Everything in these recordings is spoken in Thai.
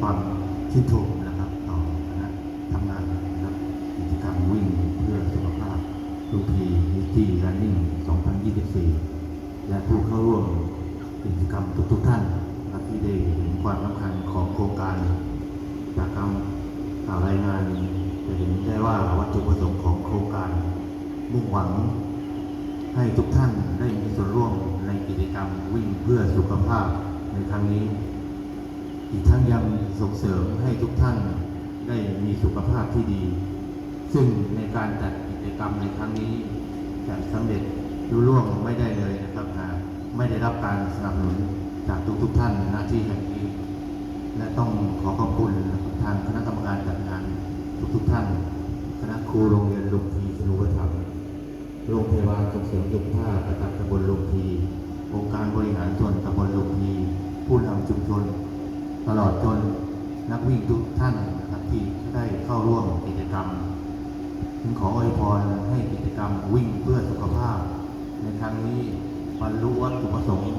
ความชื่นชมนะครับต่อคณะทำงานนะครับกิจกรรมวิ่งเพื่อสุขภาพลูพีนิตี้รันนิ่ง 2024 และผู้เข้าร่วมกิจกรรมทุกๆท่านนะครับที่ได้เห็นความสำคัญของโครงการ จากคำข่าวรายงานจะเห็นได้ว่าวัตถุประสงค์ของโครงการมุ่งหวังให้ทุกท่านได้มีส่วนร่วมในกิจกรรมวิ่งเพื่อสุขภาพในครั้งนี้ อีกทั้งยังส่งเสริมให้ทุกท่านได้มีสุขภาพที่ดี ซึ่งในการจัดกิจกรรมในครั้งนี้จะสำเร็จรุ่ล่วงไม่ได้เลยนะครับหากไม่ได้รับการสนับสนุนจากทุกๆท่านหน้าที่แห่งนี้ และต้องขอขอบคุณทางคณะกรรมการจัดงานทุกๆท่าน คณะครูโรงเรียนลุมพีสนุปธรรมโรงพยาบาลส่งเสริมสุขภาพประจำตำบลลุมพีองค์การบริหารส่วนตำบลลุมพีผู้นำชุมชน ตลอดจนนักวิ่งทุกท่านนะครับที่ได้เข้าร่วมกิจกรรมจึงขออวยพรให้กิจกรรมวิ่งเพื่อสุขภาพ ในครั้งนี้บรรลุวัตถุประสงค์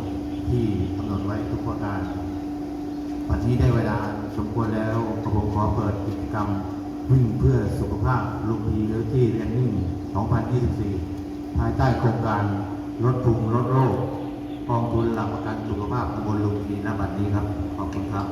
ที่กำหนดไว้ทุกประการวันนี้ได้เวลาสมควรแล้วกระผมขอเปิดกิจกรรมวิ่งเพื่อสุขภาพลุมพีเลที่เรียนนิ่ง 2024 ภายใต้โครงการลดทุงลดโรคกองทุนหลักประกัน สุขภาพตำบลลุมพีณบัดนี้ครับ ขอบคุณครับ